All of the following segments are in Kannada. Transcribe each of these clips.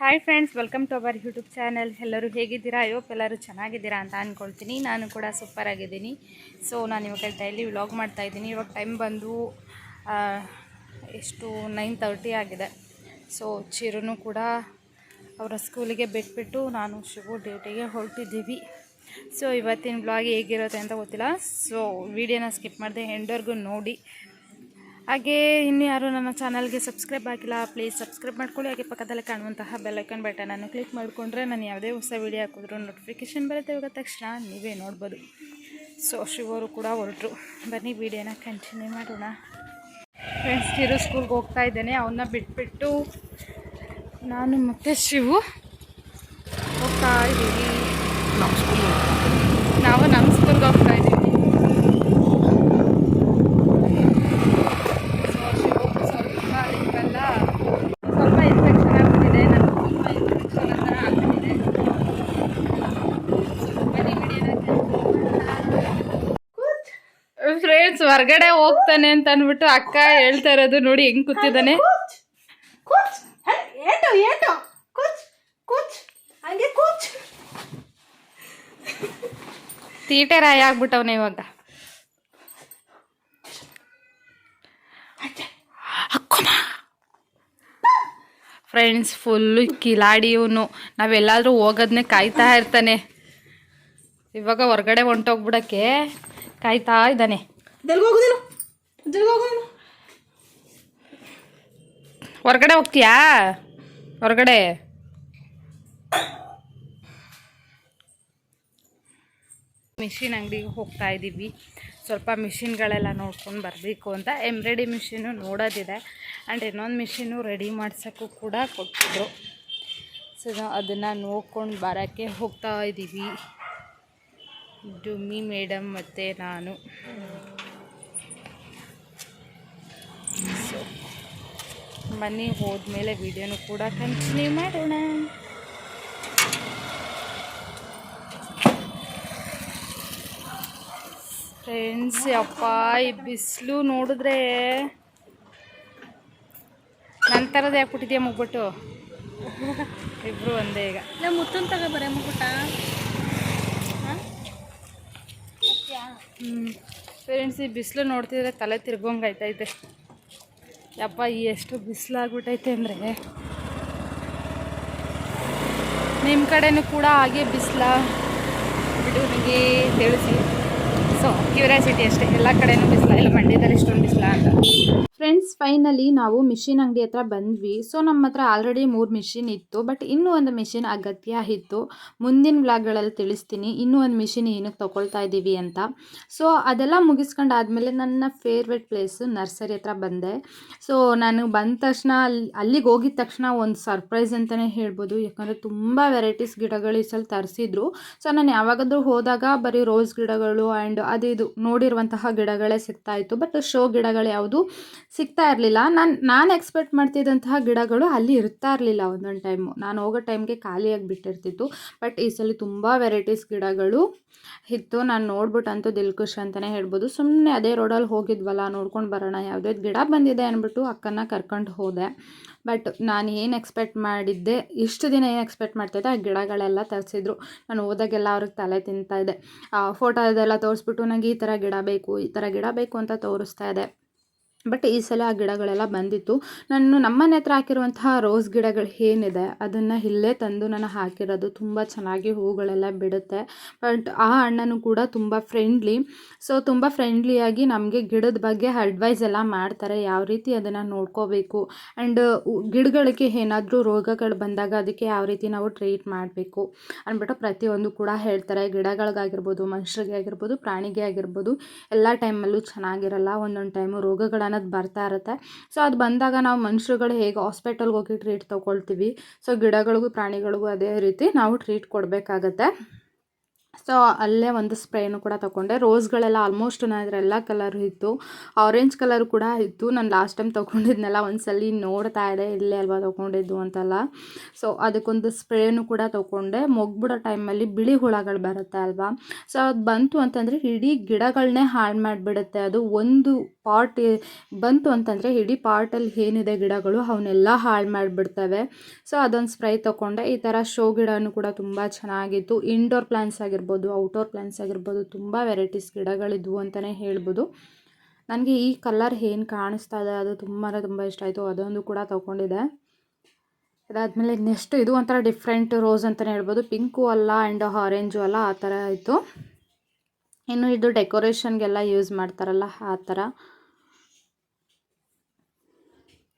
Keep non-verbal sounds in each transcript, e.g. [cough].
Hi friends welcome to our YouTube channel ಎಲ್ಲರೂ ಹೇಗಿದ್ದೀರಾ? ಅಯ್ಯೋಪ್ ಎಲ್ಲರೂ ಚೆನ್ನಾಗಿದ್ದೀರಾ ಅಂತ ಅಂದ್ಕೊಳ್ತೀನಿ ನಾನು ಕೂಡ ಸೂಪರ್ ಆಗಿದ್ದೀನಿ. ಸೊ ನಾನು ಇವಾಗ ಡೈಲಿ ವ್ಲಾಗ್ ಮಾಡ್ತಾ ಇದ್ದೀನಿ. ಇವಾಗ ಟೈಮ್ ಬಂದು ಎಷ್ಟು ನೈನ್ ತರ್ಟಿ ಆಗಿದೆ. ಸೊ ಚಿರುನು ಕೂಡ ಅವರ ಸ್ಕೂಲಿಗೆ ಬಿಟ್ಬಿಟ್ಟು ನಾನು ಶಿವು ಡ್ಯೂಟಿಗೆ ಹೊರಟಿದ್ದೀವಿ. ಸೊ ಇವತ್ತಿನ ಬ್ಲಾಗ್ ಹೇಗಿರುತ್ತೆ ಅಂತ ಗೊತ್ತಿಲ್ಲ. ಸೊ ವಿಡಿಯೋನ ಸ್ಕಿಪ್ ಮಾಡಿದೆ ಎಂಡರ್ಗೂ ನೋಡಿ. ಹಾಗೆ ಇನ್ನು ಯಾರು ನನ್ನ ಚಾನಲ್ಗೆ ಸಬ್ಸ್ಕ್ರೈಬ್ ಆಗಿಲ್ಲ ಪ್ಲೀಸ್ ಸಬ್ಸ್ಕ್ರೈಬ್ ಮಾಡ್ಕೊಳ್ಳಿ. ಹಾಗೆ ಪಕ್ಕದಲ್ಲೇ ಕಾಣುವಂತಹ ಬೆಲ್ಲೈಕನ್ ಬಟನನ್ನು ಕ್ಲಿಕ್ ಮಾಡಿಕೊಂಡ್ರೆ ನಾನು ಯಾವುದೇ ಹೊಸ ವೀಡಿಯೋ ಹಾಕಿದ್ರು ನೋಟಿಫಿಕೇಷನ್ ಬರುತ್ತೆ. ಇವಾಗ ತಕ್ಷಣ ನೀವೇ ನೋಡ್ಬೋದು. ಸೊ ಶಿವರು ಕೂಡ ಹೊರಟರು. ಬನ್ನಿ ವಿಡಿಯೋನ ಕಂಟಿನ್ಯೂ ಮಾಡೋಣ. ಫ್ರೆಂಡ್ಸ್ ಇರೋ ಸ್ಕೂಲ್ಗೆ ಹೋಗ್ತಾ ಇದ್ದೇನೆ. ಅವನ್ನ ಬಿಟ್ಬಿಟ್ಟು ನಾನು ಮತ್ತು ಶಿವು ಹೋಗ್ತಾ ಇದ್ದೀವಿ. ನಾವು ನಮ್ಮ ಸ್ಕೂಲ್ಗೆ ಹೋಗ್ತಾ ಇದ್ದೀವಿ ಸ್ವಲ್ಪ ಇವೆಲ್ಲ ಸ್ವಲ್ಪ ಇನ್ಫೆಕ್ಷನ್ ಆಗ್ಬಿಟ್ಟಿದೆ ನನಗೆ ತುಂಬ ಇನ್ಫೆಕ್ಷನ್ ಥರ ಆಗ್ಬಿಟ್ಟಿದೆ ಫ್ರೆಂಡ್ಸ್ ಹೊರ್ಗಡೆ ಹೋಗ್ತಾನೆ ಅಂತ ಅಂದ್ಬಿಟ್ಟು ಅಕ್ಕ ಹೇಳ್ತಾ ಇರೋದು ನೋಡಿ ಹೆಂಗ್ ಕೂತಿದ್ದಾನೆ. ತೀಟೆ ರಾಯ ಆಗ್ಬಿಟ್ಟವನೆ ಇವಾಗ. ಫ್ರೆಂಡ್ಸ್ ಫುಲ್ಲು ಕಿಲಾಡಿ ಇವನು ನಾವೆಲ್ಲಾದ್ರೂ ಹೋಗೋದನ್ನೇ ಕಾಯ್ತಾ ಇರ್ತಾನೆ. ಇವಾಗ ಹೊರ್ಗಡೆ ಹೊಂಟೋಗ್ಬಿಡಕ್ಕೆ ಕಾಯ್ತಾ ಇದ್ದಾನೆ. ಹೊರಗಡೆ ಹೋಗ್ತೀಯಾ? ಹೊರಗಡೆ. ಮಿಷಿನ್ ಅಂಗಡಿಗೆ ಹೋಗ್ತಾ ಇದ್ದೀವಿ. ಸ್ವಲ್ಪ ಮಿಷಿನ್ಗಳೆಲ್ಲ ನೋಡ್ಕೊಂಡು ಬರಬೇಕು ಅಂತ. ಎಂಬ್ರಾಯ್ಡಿ ಮಿಷಿನು ನೋಡೋದಿದೆ. ಆ್ಯಂಡ್ ಇನ್ನೊಂದು ಮಿಷಿನು ರೆಡಿ ಮಾಡ್ಸೋಕ್ಕೂ ಕೂಡ ಕೊಟ್ಟಿದ್ರು ಸೊ ಅದನ್ನು ನೋಡ್ಕೊಂಡು ಬರೋಕ್ಕೆ ಹೋಗ್ತಾ ಇದ್ದೀವಿ. ಡುಮ್ಮಿ ಮೇಡಮ್ ಮತ್ತು ನಾನು. ಬನ್ನಿ ಹೋದ್ಮೇಲೆ ವಿಡಿಯೋನು ಕೂಡ ಕಂಟಿನ್ಯೂ ಮಾಡೋಣ. ಫ್ರೆಂಡ್ಸ್ ಅಪ್ಪ ಈ ಬಿಸಿಲು ನೋಡಿದ್ರೆ ನನ್ನ ಥರದ ಯಾಕೆ ಕೊಟ್ಟಿದ್ಯಾ ಮುಗ್ಬಿಟ್ಟು? ಇಬ್ರು ಒಂದೇ ಈಗ. ಇಲ್ಲ ಮುತ್ತನ್ ತಗ ಬರೇ ಮುಗ್ಬಿಟ್ಟ. ಹ್ಞೂ ಫ್ರೆಂಡ್ಸ್ ಈ ಬಿಸಿಲು ನೋಡ್ತಿದ್ರೆ ತಲೆ ತಿರ್ಗೋಂಗೆ ಆಯ್ತೈತೆ. ಯಪ್ಪ, ಎಷ್ಟು ಬಿಸಿಲಾಗ್ಬಿಟ್ಟೈತೆ ಅಂದರೆ. ನಿಮ್ಮ ಕಡೆನೂ ಕೂಡ ಹಾಗೆ ಬಿಸಿಲ. ಬಿಡು ನನಗೆ ತಿಳಿಸಿ. ಸೊ ಕ್ಯೂರಿಯಾಸಿಟಿ ಅಷ್ಟೇ. ಎಲ್ಲ ಕಡೆನೂ ಬಿಸಿಲ. ಇಲ್ಲ, ಮಂಡ್ಯದಲ್ಲಿ ಇಷ್ಟೊಂದು ಬಿಸಿಲ ಅಂತ. ಫೈನಲಿ ನಾವು ಮಿಷಿನ್ ಅಂಗಡಿ ಹತ್ರ ಬಂದ್ವಿ. ಸೊ, ನಮ್ಮ ಹತ್ರ ಆಲ್ರೆಡಿ ಮೂರು ಮಿಷಿನ್ ಇತ್ತು. ಬಟ್ ಇನ್ನೂ ಒಂದು ಮಿಷಿನ್ ಅಗತ್ಯ ಇತ್ತು. ಮುಂದಿನ ವ್ಲಾಗ್ಗಳಲ್ಲಿ ತಿಳಿಸ್ತೀನಿ. ಇನ್ನೂ ಒಂದು ಮಿಷಿನ್ ಏನಕ್ಕೆ ತೊಗೊಳ್ತಾ ಇದ್ದೀವಿ ಅಂತ. ಸೊ, ಅದೆಲ್ಲ ಮುಗಿಸ್ಕೊಂಡಾದ್ಮೇಲೆ ನನ್ನ ಫೇವ್ರೆಟ್ ಪ್ಲೇಸು ನರ್ಸರಿ ಹತ್ರ ಬಂದೆ. ಸೊ, ನಾನು ಬಂದ ತಕ್ಷಣ ಅಲ್ಲಿ, ಅಲ್ಲಿಗೆ ಹೋಗಿದ ತಕ್ಷಣ ಒಂದು ಸರ್ಪ್ರೈಸ್ ಅಂತಲೇ ಹೇಳ್ಬೋದು. ಯಾಕಂದರೆ ತುಂಬ ವೆರೈಟೀಸ್ ಗಿಡಗಳು ಈ ಸಲ ತರಿಸಿದ್ರು. ಸೊ, ನಾನು ಯಾವಾಗಾದರೂ ಹೋದಾಗ ಬರೀ ರೋಸ್ ಗಿಡಗಳು ಆ್ಯಂಡ್ ಅದು ಇದು ನೋಡಿರುವಂತಹ ಗಿಡಗಳೇ ಸಿಗ್ತಾ ಇತ್ತು. ಬಟ್ ಶೋ ಗಿಡಗಳು ಯಾವುದು ಸಿಗ್ತಾ ಇರಲಿಲ್ಲ. ನಾನು ನಾನು ಎಕ್ಸ್ಪೆಕ್ಟ್ ಮಾಡ್ತಿದ್ದಂತಹ ಗಿಡಗಳು ಅಲ್ಲಿ ಇರ್ತಾ ಇರಲಿಲ್ಲ ಒಂದೊಂದು ಟೈಮು ನಾನು ಹೋಗೋ ಟೈಮ್ಗೆ ಖಾಲಿಯಾಗಿ ಬಿಟ್ಟಿರ್ತಿತ್ತು. ಬಟ್ ಈ ಸಲ ತುಂಬ ವೆರೈಟೀಸ್ ಗಿಡಗಳು ಇತ್ತು. ನಾನು ನೋಡ್ಬಿಟ್ಟು ಅಂತೂ ದಿಲ್ ಖುಷ್ ಅಂತಲೇ ಹೇಳ್ಬೋದು. ಸುಮ್ಮನೆ ಅದೇ ರೋಡಲ್ಲಿ ಹೋಗಿದ್ವಲ್ಲ, ನೋಡ್ಕೊಂಡು ಬರೋಣ ಯಾವುದೇ ಗಿಡ ಬಂದಿದೆ ಅಂದ್ಬಿಟ್ಟು ಅಕ್ಕನ ಕರ್ಕೊಂಡು ಹೋದೆ. ಬಟ್ ನಾನು ಏನು ಎಕ್ಸ್ಪೆಕ್ಟ್ ಮಾಡಿದ್ದೆ, ಇಷ್ಟು ದಿನ ಏನು ಎಕ್ಸ್ಪೆಕ್ಟ್ ಮಾಡ್ತಾಯಿದ್ದೆ ಆ ಗಿಡಗಳೆಲ್ಲ ತರಿಸಿದ್ರು. ನಾನು ಹೋದಾಗೆಲ್ಲ ಅವ್ರಿಗೆ ತಲೆ ತಿಂತಾ ಇದೆ ಫೋಟೋ ಇದೆಲ್ಲ ತೋರಿಸ್ಬಿಟ್ಟು ನನಗೆ ಈ ಥರ ಗಿಡ ಬೇಕು, ಈ ಥರ ಗಿಡ ಬೇಕು ಅಂತ ತೋರಿಸ್ತಾ ಇದೆ ಬಟ್ ಈ ಸಲ ಆ ಗಿಡಗಳೆಲ್ಲ ಬಂದಿತ್ತು. ನಾನು ನಮ್ಮನೆ ಹತ್ರ ಹಾಕಿರುವಂತಹ ರೋಸ್ ಗಿಡಗಳು ಏನಿದೆ, ಅದನ್ನು ಇಲ್ಲೇ ತಂದು ನಾನು ಹಾಕಿರೋದು. ತುಂಬ ಚೆನ್ನಾಗಿ ಹೂಗಳೆಲ್ಲ ಬಿಡುತ್ತೆ. ಬಟ್ ಆ ಅಣ್ಣನೂ ಕೂಡ ತುಂಬ ಫ್ರೆಂಡ್ಲಿ ಸೊ ತುಂಬ ಫ್ರೆಂಡ್ಲಿಯಾಗಿ ನಮಗೆ ಗಿಡದ ಬಗ್ಗೆ ಅಡ್ವೈಸ್ ಎಲ್ಲ ಮಾಡ್ತಾರೆ. ಯಾವ ರೀತಿ ಅದನ್ನು ನೋಡ್ಕೋಬೇಕು? ಆ್ಯಂಡ್ ಗಿಡಗಳಿಗೆ ಏನಾದರೂ ರೋಗಗಳು ಬಂದಾಗ ಅದಕ್ಕೆ ಯಾವ ರೀತಿ ನಾವು ಟ್ರೀಟ್ ಮಾಡಬೇಕು? ಅಂದ್ಬಿಟ್ಟು ಪ್ರತಿಯೊಂದು ಕೂಡ ಹೇಳ್ತಾರೆ. ಗಿಡಗಳಿಗಾಗಿರ್ಬೋದು ಮನುಷ್ಯರಿಗೆ ಆಗಿರ್ಬೋದು ಪ್ರಾಣಿಗೆ ಆಗಿರ್ಬೋದು, ಎಲ್ಲ ಟೈಮಲ್ಲೂ ಚೆನ್ನಾಗಿರಲ್ಲ. ಒಂದೊಂದು ಟೈಮು ರೋಗಗಳು ಅನ್ನೋದು ಬರ್ತಾ ಇರುತ್ತೆ. ಸೊ ಅದು ಬಂದಾಗ ನಾವು ಮನುಷ್ಯರುಗಳು ಹೇಗೆ ಹಾಸ್ಪಿಟಲ್ಗೆ ಹೋಗಿ ಟ್ರೀಟ್ ತೊಗೊಳ್ತೀವಿ. ಸೊ ಗಿಡಗಳಿಗೂ ಪ್ರಾಣಿಗಳಿಗೂ ಅದೇ ರೀತಿ ನಾವು ಟ್ರೀಟ್ ಕೊಡಬೇಕಾಗತ್ತೆ. ಸೊ ಅಲ್ಲೇ ಒಂದು ಸ್ಪ್ರೇನು ಕೂಡ ತೊಗೊಂಡೆ. ರೋಸ್ಗಳೆಲ್ಲ ಆಲ್ಮೋಸ್ಟ್ ನಾನು ಎಲ್ಲ ಕಲರು ಇತ್ತು. ಆರೆಂಜ್ ಕಲರ್ ಕೂಡ ಇತ್ತು. ನಾನು ಲಾಸ್ಟ್ ಟೈಮ್ ತೊಗೊಂಡಿದ್ನೆಲ್ಲ ಒಂದ್ಸಲಿ ನೋಡ್ತಾ ಇದೆ ಇಲ್ಲೇ ಅಲ್ವಾ ತೊಗೊಂಡಿದ್ದು ಅಂತೆಲ್ಲ. ಸೊ ಅದಕ್ಕೊಂದು ಸ್ಪ್ರೇನು ಕೂಡ ತೊಗೊಂಡೆ. ಮೊಗ್ಬಿಡೋ ಟೈಮಲ್ಲಿ ಬಿಳಿ ಹುಳಗಳು ಬರುತ್ತೆ ಅಲ್ವಾ? ಸೊ ಅದು ಬಂತು ಅಂತಂದರೆ ಇಡೀ ಗಿಡಗಳನ್ನೇ ಹಾಳು ಮಾಡಿಬಿಡುತ್ತೆ. ಅದು ಒಂದು ಪಾಟ್ ಬಂತು ಅಂತಂದರೆ ಇಡೀ ಪಾಟಲ್ಲಿ ಏನಿದೆ ಗಿಡಗಳು ಅವನ್ನೆಲ್ಲ ಹಾಳು ಮಾಡಿಬಿಡ್ತವೆ. ಸೊ ಅದೊಂದು ಸ್ಪ್ರೈ ತೊಗೊಂಡೆ. ಈ ಥರ ಶೋ ಗಿಡನೂ ಕೂಡ ತುಂಬ ಚೆನ್ನಾಗಿತ್ತು. ಇಂಡೋರ್ ಪ್ಲ್ಯಾಂಟ್ಸ್ ಆಗಿರ್ಬೋದು ಔಟ್ಡೋರ್ ಪ್ಲ್ಯಾಂಟ್ಸ್ ಆಗಿರ್ಬೋದು, ತುಂಬ ವೆರೈಟೀಸ್ ಗಿಡಗಳಿದ್ವು ಅಂತಲೇ ಹೇಳ್ಬೋದು. ನನಗೆ ಈ ಕಲರ್ ಏನು ಕಾಣಿಸ್ತಾ ಇದೆ, ಅದು ತುಂಬಾ ತುಂಬ ಇಷ್ಟ ಆಯಿತು. ಅದೊಂದು ಕೂಡ ತೊಗೊಂಡಿದೆ ಅದಾದಮೇಲೆ ನೆಕ್ಸ್ಟ್ ಇದು ಒಂಥರ ಡಿಫ್ರೆಂಟ್ ರೋಸ್ ಅಂತಲೇ ಹೇಳ್ಬೋದು. ಪಿಂಕು ಅಲ್ಲ ಆ್ಯಂಡ್ ಆರೆಂಜು ಅಲ್ಲ, ಆ ಥರ ಆಯಿತು ಇನ್ನು ಇದು ಡೆಕೋರೇಷನ್ಗೆಲ್ಲ ಯೂಸ್ ಮಾಡ್ತಾರಲ್ಲ, ಆ ಥರ.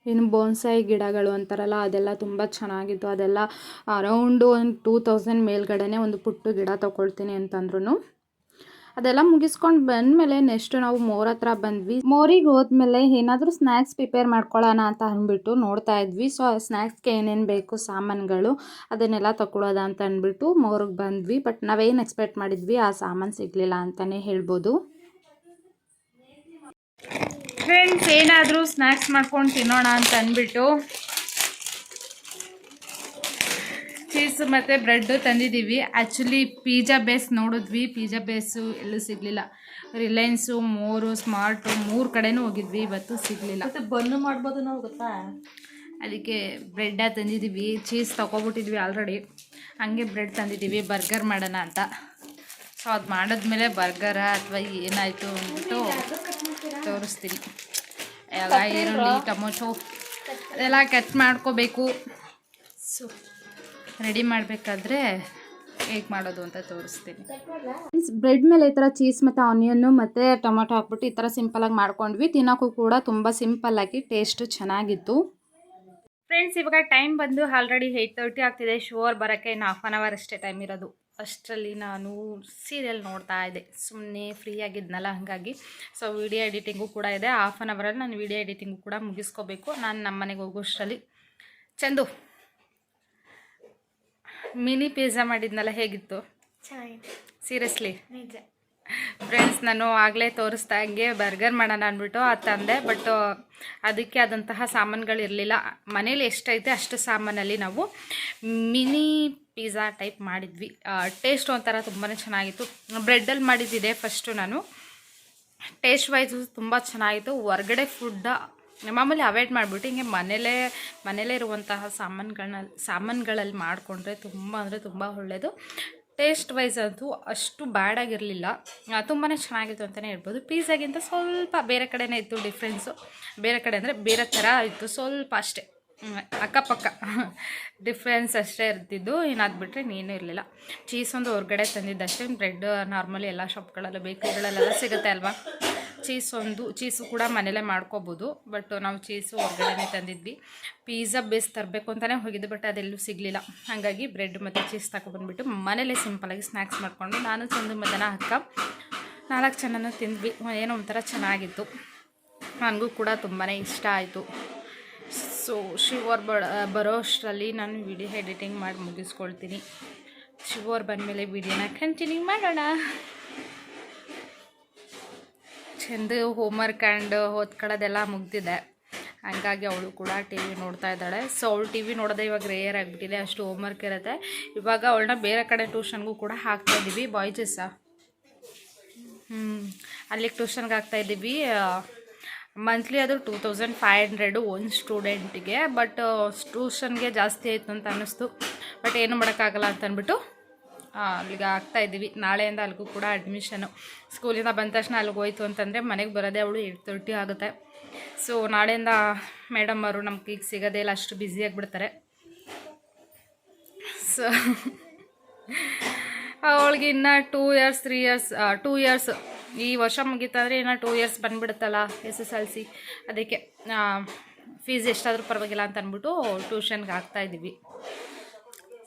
ಇನ್ನು ಬೋನ್ಸಾಯಿ ಗಿಡಗಳು ಅಂತಾರಲ್ಲ, ಅದೆಲ್ಲ ತುಂಬ ಚೆನ್ನಾಗಿತ್ತು. ಅದೆಲ್ಲ ಅರೌಂಡು ಒಂದು ಟೂ ತೌಸಂಡ್ ಮೇಲ್ಗಡೆನೇ ಒಂದು ಪುಟ್ಟು ಗಿಡ ತೊಗೊಳ್ತೀನಿ ಅಂತಂದ್ರೂ ಅದೆಲ್ಲ ಮುಗಿಸ್ಕೊಂಡು ಬಂದಮೇಲೆ ನೆಕ್ಸ್ಟ್ ನಾವು ಮೋರ್ ಹತ್ರ ಬಂದ್ವಿ. ಮೋರಿಗೆ ಹೋದ್ಮೇಲೆ ಏನಾದರೂ ಸ್ನ್ಯಾಕ್ಸ್ ಪ್ರಿಪೇರ್ ಮಾಡ್ಕೊಳ್ಳೋಣ ಅಂತ ಅಂದ್ಬಿಟ್ಟು ನೋಡ್ತಾ ಇದ್ವಿ. ಸೊ ಆ ಸ್ನ್ಯಾಕ್ಸ್ಗೆ ಏನೇನು ಬೇಕು, ಸಾಮಾನುಗಳು ಅದನ್ನೆಲ್ಲ ತಗೊಳ್ಳೋದ ಅಂತ ಅಂದ್ಬಿಟ್ಟು ಮೋರಿಗೆ ಬಂದ್ವಿ. ಬಟ್ ನಾವೇನು ಎಕ್ಸ್ಪೆಕ್ಟ್ ಮಾಡಿದ್ವಿ, ಆ ಸಾಮಾನು ಸಿಗಲಿಲ್ಲ ಅಂತಲೇ ಹೇಳ್ಬೋದು. ಫ್ರೆಂಡ್ಸ್ ಏನಾದರೂ ಸ್ನ್ಯಾಕ್ಸ್ ಮಾಡ್ಕೊಂಡು ತಿನ್ನೋಣ ಅಂತ ಅಂದ್ಬಿಟ್ಟು ಚೀಸ್ ಮತ್ತು ಬ್ರೆಡ್ಡು ತಂದಿದ್ದೀವಿ. ಆ್ಯಕ್ಚುಲಿ ಪಿಜ್ಜಾ ಬೇಸ್ ನೋಡಿದ್ವಿ. ಪಿಜ್ಜಾ ಬೇಸು ಎಲ್ಲೂ ಸಿಗಲಿಲ್ಲ. ರಿಲಯನ್ಸು ಮೋರು ಸ್ಮಾರ್ಟು ಮೂರು ಕಡೆನೂ ಹೋಗಿದ್ವಿ. ಇವತ್ತು ಸಿಗಲಿಲ್ಲ. ಮತ್ತು ಬನ್ನು ಮಾಡ್ಬೋದು ನಾವು ಗೊತ್ತಾ? ಅದಕ್ಕೆ ಬ್ರೆಡ್ಡ ತಂದಿದ್ದೀವಿ. ಚೀಸ್ ತೊಗೊಬಿಟ್ಟಿದ್ವಿ ಆಲ್ರೆಡಿ ಹಂಗೆ ಬ್ರೆಡ್ ತಂದಿದ್ದೀವಿ. ಬರ್ಗರ್ ಮಾಡೋಣ ಅಂತ. ಸೊ ಅದು ಮಾಡಿದ್ಮೇಲೆ ಬರ್ಗರ ಅಥವಾ ಏನಾಯಿತು ಅಂದ್ಬಿಟ್ಟು ತೋರಿಸ್ತೀನಿ. ಎಲ್ಲ ಈರುಳ್ಳಿ ಟೊಮೊಟೊ ಅದೆಲ್ಲ ಕಟ್ ಮಾಡ್ಕೋಬೇಕು. ಸೊ ರೆಡಿ ಮಾಡಬೇಕಾದ್ರೆ ಹೇಗೆ ಮಾಡೋದು ಅಂತ ತೋರಿಸ್ತೀನಿ. ಮೀನ್ಸ್ ಬ್ರೆಡ್ ಮೇಲೆ ಈ ಥರ ಚೀಸ್ ಮತ್ತು ಆನಿಯನ್ನು ಮತ್ತು ಟೊಮೊಟೊ ಹಾಕ್ಬಿಟ್ಟು ಈ ಥರ ಸಿಂಪಲಾಗಿ ಮಾಡ್ಕೊಂಡ್ವಿ. ತಿನ್ನೋಕ್ಕೂ ಕೂಡ ತುಂಬ ಸಿಂಪಲ್ಲಾಗಿ ಟೇಸ್ಟು ಚೆನ್ನಾಗಿತ್ತು. ಫ್ರೆಂಡ್ಸ್ ಇವಾಗ ಟೈಮ್ ಬಂದು ಆಲ್ರೆಡಿ ಏಯ್ಟ್ ತರ್ಟಿ ಆಗ್ತಿದೆ. ಶೋರ್ ಬರೋಕ್ಕೆ ಇನ್ನು ಹಾಫ್ ಆನ್ ಅವರ್ ಅಷ್ಟೇ ಟೈಮ್ ಇರೋದು. ಅಷ್ಟರಲ್ಲಿ ನಾನು ಸೀರಿಯಲ್ ನೋಡ್ತಾ ಇದ್ದೆ. ಸುಮ್ಮನೆ ಫ್ರೀ ಆಗಿದ್ನಲ್ಲ ಹಾಗಾಗಿ. ಸೊ ವಿಡಿಯೋ ಎಡಿಟಿಂಗು ಕೂಡ ಇದೆ. ಹಾಫ್ ಆನ್ ಅವರಲ್ಲಿ ನಾನು ವಿಡಿಯೋ ಎಡಿಟಿಂಗು ಕೂಡ ಮುಗಿಸ್ಕೋಬೇಕು. ನಾನು ನಮ್ಮ ಮನೆಗೆ ಹೋಗೋಷ್ಟರಲ್ಲಿ. ಚಂದು. ಮಿನಿ ಪಿಜ್ಜಾ ಮಾಡಿದ್ನಲ್ಲ ಹೇಗಿತ್ತು? ಸೀರಿಯಸ್ಲಿ ನಿಜ. ಫ್ರೆಂಡ್ಸ್ ನಾನು ಆಗಲೇ ತೋರಿಸ್ತಾ ಹಂಗೆ ಬರ್ಗರ್ ಮಾಡೋಣ ಅಂದ್ಬಿಟ್ಟು ಅದು ತಂದೆ ಬಟ್ ಅದಕ್ಕೆ ಆದಂತಹ ಸಾಮಾನುಗಳು ಇರಲಿಲ್ಲ ಮನೇಲಿ ಎಷ್ಟೈತೆ ಅಷ್ಟು ಸಾಮಾನಲ್ಲಿ ನಾವು ಮಿನಿ ಪಿಜ್ಜಾ ಟೈಪ್ ಮಾಡಿದ್ವಿ. ಟೇಸ್ಟ್ ಒಂಥರ ತುಂಬಾ ಚೆನ್ನಾಗಿತ್ತು. ಬ್ರೆಡ್ಡಲ್ಲಿ ಮಾಡಿದ್ದಿದೆ ಫಸ್ಟು ನಾನು. ಟೇಸ್ಟ್ ವೈಸು ತುಂಬ ಚೆನ್ನಾಗಿತ್ತು. ಹೊರ್ಗಡೆ ಫುಡ್ಡ ಮಾಮೂಲಿ ಅವಾಯ್ಡ್ ಮಾಡಿಬಿಟ್ಟು ಹಿಂಗೆ ಮನೇಲೇ ಮನೇಲೇ ಇರುವಂತಹ ಸಾಮಾನುಗಳನ್ನ, ಸಾಮಾನುಗಳಲ್ಲಿ ಮಾಡಿಕೊಂಡ್ರೆ ತುಂಬ ಅಂದರೆ ತುಂಬ ಒಳ್ಳೆಯದು ಟೇಸ್ಟ್ ವೈಸ್ ಅಂತೂ ಅಷ್ಟು ಬ್ಯಾಡಾಗಿರಲಿಲ್ಲ ತುಂಬಾ ಚೆನ್ನಾಗಿತ್ತು ಅಂತಲೇ ಹೇಳ್ಬೋದು. ಪಿಜ್ಜಾಗಿಂತ ಸ್ವಲ್ಪ ಬೇರೆ ಕಡೆನೇ ಇತ್ತು ಡಿಫ್ರೆನ್ಸು ಬೇರೆ ಕಡೆ ಅಂದರೆ ಬೇರೆ ಥರ ಇತ್ತು. ಸ್ವಲ್ಪ ಅಷ್ಟೇ. ಅಕ್ಕಪಕ್ಕ. ಡಿಫ್ರೆನ್ಸ್ ಅಷ್ಟೇ ಇರ್ತಿದ್ದು. ಇನ್ನು ಬಿಟ್ಟರೆ ನೀನು ಇರಲಿಲ್ಲ. ಚೀಸ್ ಒಂದು ಹೊರಗಡೆ ತಂದಿದ್ದಷ್ಟೇ. ಬ್ರೆಡ್ ನಾರ್ಮಲಿ ಎಲ್ಲ ಶಾಪ್ಗಳಲ್ಲೂ ಬೇಕರಿಗಳಲ್ಲೆಲ್ಲ ಸಿಗುತ್ತೆ ಅಲ್ವಾ? ಚೀಸ್ ಒಂದು ಚೀಸು ಕೂಡ ಮನೇಲೇ ಮಾಡ್ಕೋಬೋದು. ಬಟ್ ನಾವು ಚೀಸು ಹೊರಗಡೆನೇ ತಂದಿದ್ವಿ. ಪಿಜ್ಜಾ ಬೇಸ್ ತರಬೇಕು ಅಂತಲೇ ಹೋಗಿದ್ದು ಬಟ್ ಅದೆಲ್ಲೂ ಸಿಗಲಿಲ್ಲ. ಹಾಗಾಗಿ ಬ್ರೆಡ್ ಮತ್ತು ಚೀಸ್ ತಗೊಬಂದ್ಬಿಟ್ಟು ಮನೇಲೇ ಸಿಂಪಲಾಗಿ ಸ್ನ್ಯಾಕ್ಸ್ ಮಾಡಿಕೊಂಡು ನಾನು ಚಂದು ಮಧ್ಯಾಹ್ನ ಅಕ್ಕ ನಾಲ್ಕು ಜನನೂ ತಿಂದ್ವಿ. ಏನೋ ಒಂಥರ ಚೆನ್ನಾಗಿತ್ತು. ನನಗೂ ಕೂಡ ತುಂಬಾ ಇಷ್ಟ ಆಯಿತು. ಸೊ ಶಿವರ್ ಬಡ ಬರೋ ಅಷ್ಟರಲ್ಲಿ ನಾನು ವಿಡಿಯೋ ಎಡಿಟಿಂಗ್ ಮಾಡಿ ಮುಗಿಸ್ಕೊಳ್ತೀನಿ. ಶಿವರ್ ಬಂದಮೇಲೆ ವಿಡಿಯೋನ ಕಂಟಿನ್ಯೂ ಮಾಡೋಣ. ಚಂದ ಹೋಮ್ವರ್ಕ್ ಆ್ಯಂಡ್ ಓದ್ಕೊಳ್ಳೋದೆಲ್ಲ ಮುಗ್ದಿದೆ. ಹಂಗಾಗಿ ಅವಳು ಕೂಡ ಟಿ ವಿ ನೋಡ್ತಾ ಇದ್ದಾಳೆ. ಸೊ ಅವಳು ಟಿ ವಿ ನೋಡೋದೇ ಇವಾಗ ರೇಯರ್ ಆಗಿಬಿಟ್ಟಿದೆ. ಅಷ್ಟು ಹೋಮ್ವರ್ಕ್ ಇರುತ್ತೆ. ಇವಾಗ ಅವಳನ್ನ ಬೇರೆ ಕಡೆ ಟ್ಯೂಷನ್ಗೂ ಕೂಡ ಹಾಕ್ತಾ ಇದ್ದೀವಿ ಬಾಯ್ಜಸ್ಸ ಹ್ಞೂ ಅಲ್ಲಿಗೆ ಟ್ಯೂಷನ್ಗೆ ಹಾಕ್ತಾ ಇದ್ದೀವಿ ಮಂತ್ಲಿ ಅದು ಟೂ ತೌಸಂಡ್ ಫೈವ್ ಹಂಡ್ರೆಡು ಒಂದು ಸ್ಟೂಡೆಂಟಿಗೆ ಬಟ್ ಟ್ಯೂಷನ್ಗೆ ಜಾಸ್ತಿ ಆಯಿತು ಅಂತ ಅನ್ನಿಸ್ತು. ಬಟ್ ಏನು ಮಾಡೋಕ್ಕಾಗಲ್ಲ ಅಂತ ಅಂದ್ಬಿಟ್ಟು ಆ, ಅಲ್ಲಿಗೆ ಆಗ್ತಾಯಿದ್ದೀವಿ ಇದ್ದೀವಿ. ನಾಳೆಯಿಂದ ಅಲ್ಲಿಗೂ ಕೂಡ ಅಡ್ಮಿಷನು ಸ್ಕೂಲಿಂದ ಬಂದ ತಕ್ಷಣ ಅಲ್ಲಿಗೆ ಹೋಯ್ತು ಅಂತಂದರೆ ಮನೆಗೆ ಬರೋದೇ ಅವಳು ಏಟ್ ತರ್ಟಿ ಆಗುತ್ತೆ. ಸೊ ನಾಳೆಯಿಂದ ಮೇಡಮ್ ಅವರು ನಮ್ಗೆ ಈಗ ಸಿಗೋದೇ ಇಲ್ಲ ಅಷ್ಟು ಬ್ಯುಸಿ ಆಗಿಬಿಡ್ತಾರೆ. ಸೊ [laughs] ಅವಳಿಗೆ ಇನ್ನು two years three years two years ಈ ವರ್ಷ ಮುಗೀತಂದರೆ ಇನ್ನು ಟೂ ಇಯರ್ಸ್ ಬಂದುಬಿಡುತ್ತಲ್ಲ ಎಸ್ ಎಸ್ ಎಲ್ ಸಿ ಅದಕ್ಕೆ ಫೀಸ್ ಎಷ್ಟಾದರೂ ಪರವಾಗಿಲ್ಲ ಅಂತ ಅಂದ್ಬಿಟ್ಟು ಟ್ಯೂಷನ್ಗೆ ಹಾಕ್ತಾ ಇದ್ದೀವಿ.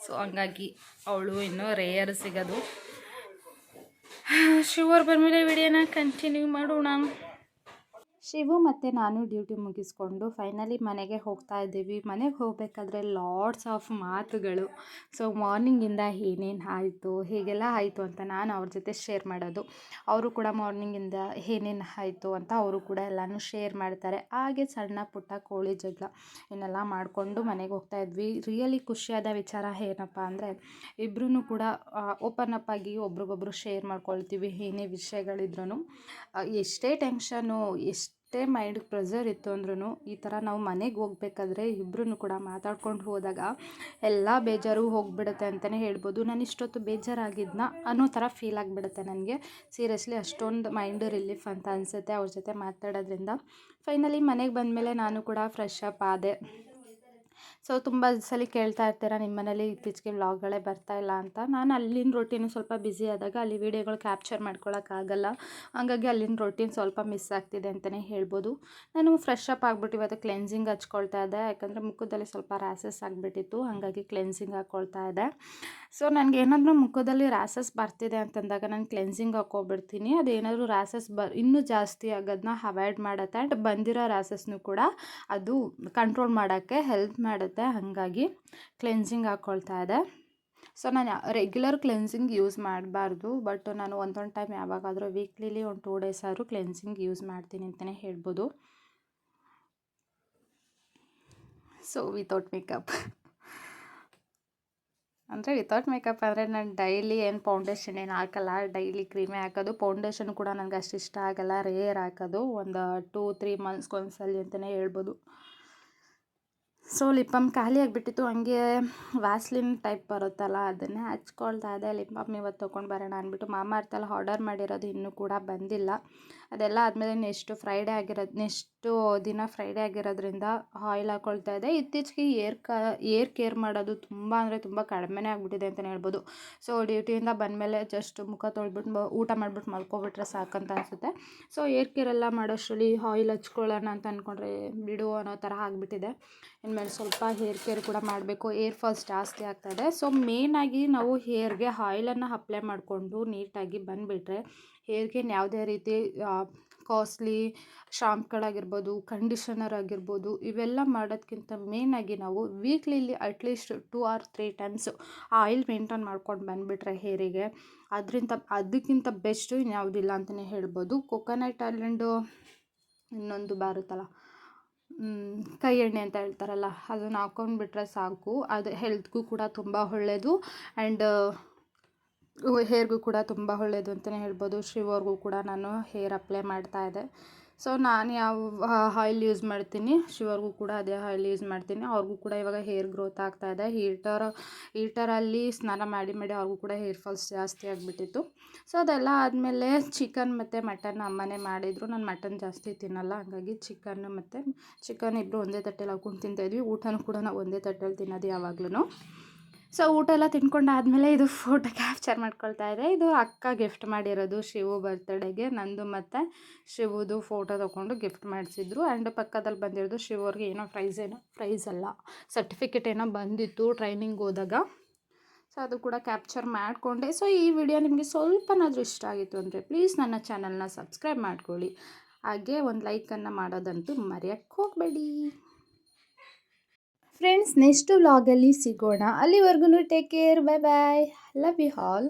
ಸೊ ಹಂಗಾಗಿ ಅವಳು ಇನ್ನೂ ರೇಯರ್ ಸಿಗೋದು. ಶಿವರ್ ಬಂದಮೇಲೆ ವಿಡಿಯೋನ ಕಂಟಿನ್ಯೂ ಮಾಡೋಣ. ಶಿವು ಮತ್ತು ನಾನು ಡ್ಯೂಟಿ ಮುಗಿಸ್ಕೊಂಡು ಫೈನಲಿ ಮನೆಗೆ ಹೋಗ್ತಾ ಇದ್ದೀವಿ. ಮನೆಗೆ ಹೋಗಬೇಕಾದ್ರೆ ಲಾಡ್ಸ್ ಆಫ್ ಮಾತುಗಳು. ಸೊ ಮಾರ್ನಿಂಗಿಂದ ಏನೇನು ಆಯಿತು, ಹೀಗೆಲ್ಲ ಆಯಿತು ಅಂತ ನಾನು ಅವ್ರ ಜೊತೆ ಶೇರ್ ಮಾಡೋದು. ಅವರು ಕೂಡ ಮಾರ್ನಿಂಗಿಂದ ಏನೇನು ಆಯಿತು ಅಂತ ಅವರು ಕೂಡ ಎಲ್ಲನೂ ಶೇರ್ ಮಾಡ್ತಾರೆ. ಹಾಗೆ ಸಣ್ಣ ಪುಟ್ಟ ಕೋಳಿ ಜಗಳ ಇನ್ನೆಲ್ಲ ಮಾಡಿಕೊಂಡು ಮನೆಗೆ ಹೋಗ್ತಾ ಇದ್ವಿ. ರಿಯಲಿ ಖುಷಿಯಾದ ವಿಚಾರ ಏನಪ್ಪ ಅಂದರೆ ಇಬ್ಬರೂ ಕೂಡ ಓಪನ್ ಅಪ್ ಆಗಿ ಒಬ್ರಿಗೊಬ್ರು ಶೇರ್ ಮಾಡ್ಕೊಳ್ತೀವಿ ಏನೇ ವಿಷಯಗಳಿದ್ರೂ ಎಷ್ಟೇ ಟೆನ್ಷನು ಎಷ್ಟೇ ಮೈಂಡ್ ಪ್ರೆಷರ್ ಇತ್ತು ಅಂದ್ರೂ ಈ ಥರ ನಾವು ಮನೆಗೆ ಹೋಗ್ಬೇಕಾದ್ರೆ ಇಬ್ಬರೂ ಕೂಡ ಮಾತಾಡ್ಕೊಂಡು ಹೋದಾಗ ಎಲ್ಲ ಬೇಜಾರು ಹೋಗಿಬಿಡುತ್ತೆ ಅಂತಲೇ ಹೇಳ್ಬೋದು. ನಾನು ಇಷ್ಟೊತ್ತು ಬೇಜಾರಾಗಿದ್ನ ಅನ್ನೋ ಥರ ಫೀಲ್ ಆಗಿಬಿಡುತ್ತೆ ನನಗೆ. ಸೀರಿಯಸ್ಲಿ ಅಷ್ಟೊಂದು ಮೈಂಡ್ ರಿಲೀಫ್ ಅಂತ ಅನಿಸುತ್ತೆ ಅವ್ರ ಜೊತೆ ಮಾತಾಡೋದ್ರಿಂದ. ಫೈನಲಿ ಮನೆಗೆ ಬಂದಮೇಲೆ ನಾನು ಕೂಡ ಫ್ರೆಶ್ ಅಪ್ ಆದೆ. ಸೊ ತುಂಬ ಸಲ ಕೇಳ್ತಾ ಇರ್ತೀರ ನಿಮ್ಮ ಮನೇಲಿ ಇತ್ತೀಚೆಗೆ ವ್ಲಾಗ್ಗಳೇ ಬರ್ತಾ ಇಲ್ಲ ಅಂತ? ನಾನು ಅಲ್ಲಿನ ರೊಟೀನು ಸ್ವಲ್ಪ ಬ್ಯುಸಿ ಆದಾಗ ಅಲ್ಲಿ ವೀಡಿಯೋಗಳು ಕ್ಯಾಪ್ಚರ್ ಮಾಡ್ಕೊಳ್ಳೋಕ್ಕಾಗಲ್ಲ ಹಾಗಾಗಿ ಅಲ್ಲಿನ ರೊಟೀನ್ ಸ್ವಲ್ಪ ಮಿಸ್ ಆಗ್ತಿದೆ ಅಂತಲೇ ಹೇಳ್ಬೋದು. ನಾನು ಫ್ರೆಶ್ ಅಪ್ ಆಗಿಬಿಟ್ಟು ಇವತ್ತು ಕ್ಲೆನ್ಸಿಂಗ್ ಹಚ್ಕೊಳ್ತಾ ಇದ್ದೆ. ಯಾಕಂದರೆ ಮುಖದಲ್ಲಿ ಸ್ವಲ್ಪ ರ್ಯಾಸಸ್ ಆಗಿಬಿಟ್ಟಿತ್ತು. ಹಾಗಾಗಿ ಕ್ಲೆನ್ಸಿಂಗ್ ಹಾಕ್ಕೊಳ್ತಾ ಇದ್ದೆ. ಸೊ ನನಗೆ ಏನಾದರೂ ಮುಖದಲ್ಲಿ ರ್ಯಾಸಸ್ ಬರ್ತಿದೆ ಅಂತಂದಾಗ ನಾನು ಕ್ಲೆನ್ಸಿಂಗ್ ಹಾಕ್ಕೊಬಿಡ್ತೀನಿ ಅದೇನಾದರೂ ರ್ಯಾಸಸ್ ಬ, ಇನ್ನೂ ಜಾಸ್ತಿ ಆಗೋದನ್ನ ಅವಾಯ್ಡ್ ಮಾಡುತ್ತೆ. ಆ್ಯಂಡ್ ಬಂದಿರೋ ರ್ಯಾಸಸ್ನು ಕೂಡ ಅದು ಕಂಟ್ರೋಲ್ ಮಾಡೋಕ್ಕೆ ಹೆಲ್ಪ್ ಮಾಡುತ್ತೆ. ಹಾಗಾಗಿ ಕ್ಲೆನ್ಸಿಂಗ್ ಹಾಕ್ಕೊಳ್ತಾ ಇದೆ. ಸೊ ನಾನು ರೆಗ್ಯುಲರ್ ಕ್ಲೆನ್ಸಿಂಗ್ ಯೂಸ್ ಮಾಡಬಾರ್ದು ಬಟ್ ನಾನು ಒಂದೊಂದು ಟೈಮ್ ಯಾವಾಗಾದರೂ ವೀಕ್ಲಿಲಿ ಒಂದು ಟೂ ಡೇಸ್ ಆದರೂ ಕ್ಲೆನ್ಸಿಂಗ್ ಯೂಸ್ ಮಾಡ್ತೀನಿ ಅಂತಲೇ ಹೇಳ್ಬೋದು. ಸೊ ವಿತೌಟ್ ಮೇಕಪ್ ಅಂದರೆ ವಿತೌಟ್ ಮೇಕಪ್ ಅಂದರೆ ನಾನು ಡೈಲಿ ಏನು ಫೌಂಡೇಶನ್ ಏನು ಹಾಕಲ್ಲ ಡೈಲಿ ಕ್ರೀಮೇ ಹಾಕೋದು. ಫೌಂಡೇಶನ್ ಕೂಡ ನನಗೆ ಅಷ್ಟು ಇಷ್ಟ ಆಗಲ್ಲ ರೇರ್ ಹಾಕೋದು. ಒಂದು ಟೂ ತ್ರೀ ಮಂತ್ಸ್ಗೆ ಒಂದ್ಸಲಿ ಅಂತಲೇ ಹೇಳ್ಬೋದು. ಸೊ ಲಿಪ್ ಖಾಲಿ ಆಗಿಬಿಟ್ಟಿತ್ತು. ಹಂಗೆ ವ್ಯಾಸ್ಲಿನ್ ಟೈಪ್ ಬರುತ್ತಲ್ಲ, ಅದನ್ನೇ ಹಚ್ಕೊಳ್ತಾ ಇದೆ ಲಿಪ್ ಇವತ್ತು ತೊಗೊಂಡು ಬರೋಣ ಅಂದ್ಬಿಟ್ಟು ಮಾಮ ಅರ್ಥಲ್ಲಿ ಆರ್ಡರ್ ಮಾಡಿರೋದು ಇನ್ನೂ ಕೂಡ ಬಂದಿಲ್ಲ. ಅದೆಲ್ಲ ಆದಮೇಲೆ ನೆಕ್ಸ್ಟು ಫ್ರೈಡೇ ಆಗಿರೋದು, ನೆಕ್ಸ್ಟು ದಿನ ಫ್ರೈಡೇ ಆಗಿರೋದ್ರಿಂದ ಆಯಿಲ್ ಹಾಕ್ಕೊಳ್ತಾ ಇದ್ದೆ ಇತ್ತೀಚೆಗೆ ಏರ್ ಕ ಏರ್ ಕೇರ್ ಮಾಡೋದು ತುಂಬ ಅಂದರೆ ತುಂಬ ಕಡಿಮೆನೇ ಆಗಿಬಿಟ್ಟಿದೆ ಅಂತಲೇ ಹೇಳ್ಬೋದು. ಸೊ ಡ್ಯೂಟಿಯಿಂದ ಬಂದಮೇಲೆ ಜಸ್ಟ್ ಮುಖ ತೊಳ್ಬಿಟ್ಟು ಊಟ ಮಾಡಿಬಿಟ್ಟು ಮಲ್ಕೊಬಿಟ್ರೆ ಸಾಕಂತ ಅನಿಸುತ್ತೆ. ಸೊ ಏರ್ ಕೇರ್ ಎಲ್ಲ ಮಾಡೋಷ್ಟರಲ್ಲಿ ಆಯಿಲ್ ಹಚ್ಕೊಳ್ಳೋಣ ಅಂತ ಅಂದ್ಕೊಂಡ್ರೆ ಬಿಡು ಅನ್ನೋ ಥರ ಆಗಿಬಿಟ್ಟಿದೆ. ಇನ್ಮೇಲೆ ಸ್ವಲ್ಪ ಹೇರ್ ಕೇರ್ ಕೂಡ ಮಾಡಬೇಕು. ಏರ್ ಫಾಲ್ಸ್ ಜಾಸ್ತಿ ಆಗ್ತಾಯಿದೆ ಸೊ ಮೇಯ್ನಾಗಿ ನಾವು ಹೇರ್ಗೆ ಆಯಿಲನ್ನು ಅಪ್ಲೈ ಮಾಡಿಕೊಂಡು ನೀಟಾಗಿ ಬಂದುಬಿಟ್ರೆ ಹೇರ್ಗೆ ಯಾವುದೇ ರೀತಿ ಕಾಸ್ಟ್ಲಿ ಶಾಂಪ್ಗಳಾಗಿರ್ಬೋದು ಕಂಡೀಷನರ್ ಆಗಿರ್ಬೋದು, ಇವೆಲ್ಲ ಮಾಡೋದಕ್ಕಿಂತ ಮೇನಾಗಿ ನಾವು weekly at least two or three times oil maintain ಮಾಡ್ಕೊಂಡು ಬಂದುಬಿಟ್ರೆ ಹೇರಿಗೆ. ಅದರಿಂದ ಅದಕ್ಕಿಂತ ಬೆಸ್ಟು ಇನ್ಯಾವುದಿಲ್ಲ ಅಂತಲೇ ಹೇಳ್ಬೋದು. ಕೊಕೊನಟ್ ಆಯಿಲ್ಯಾಂಡು ಇನ್ನೊಂದು ಬರುತ್ತಲ್ಲ ಕೈ ಎಣ್ಣೆ ಅಂತ ಹೇಳ್ತಾರಲ್ಲ, ಅದನ್ನ ಹಾಕೊಂಡ್ಬಿಟ್ರೆ ಸಾಕು. ಅದು ಹೆಲ್ತ್ಗೂ ಕೂಡ ತುಂಬ ಒಳ್ಳೆಯದು ಆ್ಯಂಡ್ ಹೇರ್ಗೂ ಕೂಡ ತುಂಬ ಒಳ್ಳೆಯದು ಅಂತಲೇ ಹೇಳ್ಬೋದು. ಶಿವರ್ಗೂ ಕೂಡ ನಾನು ಹೇರ್ ಅಪ್ಲೈ ಮಾಡ್ತಾ ಇದ್ದೆ. ಸೊ, ನಾನು ಯಾವ ಆಯಿಲ್ ಯೂಸ್ ಮಾಡ್ತೀನಿ. ಶಿವರ್ಗೂ ಕೂಡ ಅದೇ ಆಯಿಲ್ ಯೂಸ್ ಮಾಡ್ತೀನಿ. ಅವ್ರಿಗೂ ಕೂಡ ಇವಾಗ ಹೇರ್ ಗ್ರೋತ್ ಆಗ್ತಾ ಇದೆ. ಹೀಟರ್, ಹೀಟರಲ್ಲಿ ಸ್ನಾನ ಮಾಡಿ ಮಾಡಿ ಅವ್ರಿಗೂ ಕೂಡ ಹೇರ್ ಫಾಲ್ಸ್ ಜಾಸ್ತಿ ಆಗಿಬಿಟ್ಟಿತ್ತು. ಸೊ, ಅದೆಲ್ಲ ಆದಮೇಲೆ ಚಿಕನ್ ಮತ್ತು ಮಟನ್ ಅಮ್ಮನೇ ಮಾಡಿದರು. ನಾನು ಮಟನ್ ಜಾಸ್ತಿ ತಿನ್ನಲ್ಲ. ಹಾಗಾಗಿ ಚಿಕನ್ ಮತ್ತು ಚಿಕನ್ ಇಬ್ಬರು ಒಂದೇ ತಟ್ಟೆಲಿ ಹಾಕ್ಕೊಂಡು ತಿಂತಾಯಿದ್ವಿ ಊಟನೂ ಕೂಡ ನಾವು ಒಂದೇ ತಟ್ಟೆಲಿ ತಿನ್ನೋದು ಯಾವಾಗ್ಲೂ ಸೊ ಊಟ ಎಲ್ಲ ತಿನ್ಕೊಂಡಾದಮೇಲೆ ಇದು ಫೋಟೋ ಕ್ಯಾಪ್ಚರ್ ಮಾಡ್ಕೊಳ್ತಾ ಇದೆ. ಇದು ಅಕ್ಕ ಗಿಫ್ಟ್ ಮಾಡಿರೋದು ಶಿವು ಬರ್ತ್ಡೇಗೆ ನಂದು ಮತ್ತು ಶಿವುದು ಫೋಟೋ ತೊಗೊಂಡು ಗಿಫ್ಟ್ ಮಾಡಿಸಿದ್ರು. ಆ್ಯಂಡ್ ಪಕ್ಕದಲ್ಲಿ ಬಂದಿರೋದು ಶಿವವ್ರಿಗೆ ಏನೋ ಪ್ರೈಸ್ ಏನೋ ಪ್ರೈಸ್ ಅಲ್ಲ ಸರ್ಟಿಫಿಕೇಟ್ ಏನೋ ಬಂದಿತ್ತು ಟ್ರೈನಿಂಗ್ ಹೋದಾಗ. ಸೊ ಅದು ಕೂಡ ಕ್ಯಾಪ್ಚರ್ ಮಾಡಿಕೊಂಡೆ. ಸೊ ಈ ವಿಡಿಯೋ ನಿಮಗೆ ಸ್ವಲ್ಪನಾದರೂ ಇಷ್ಟ ಆಗಿತ್ತು ಅಂದರೆ ಪ್ಲೀಸ್ ನನ್ನ ಚಾನಲ್ನ ಸಬ್ಸ್ಕ್ರೈಬ್ ಮಾಡ್ಕೊಳ್ಳಿ. ಹಾಗೆ ಒಂದು ಲೈಕನ್ನು ಮಾಡೋದಂತೂ ಮರೆಯೋಕ್ಕೆ ಹೋಗಬೇಡಿ ಫ್ರೆಂಡ್ಸ್ ನೆಕ್ಸ್ಟ್ ವ್ಲಾಗಲ್ಲಿ ಸಿಗೋಣ. ಅಲ್ಲಿವರೆಗೂ take care bye bye love you all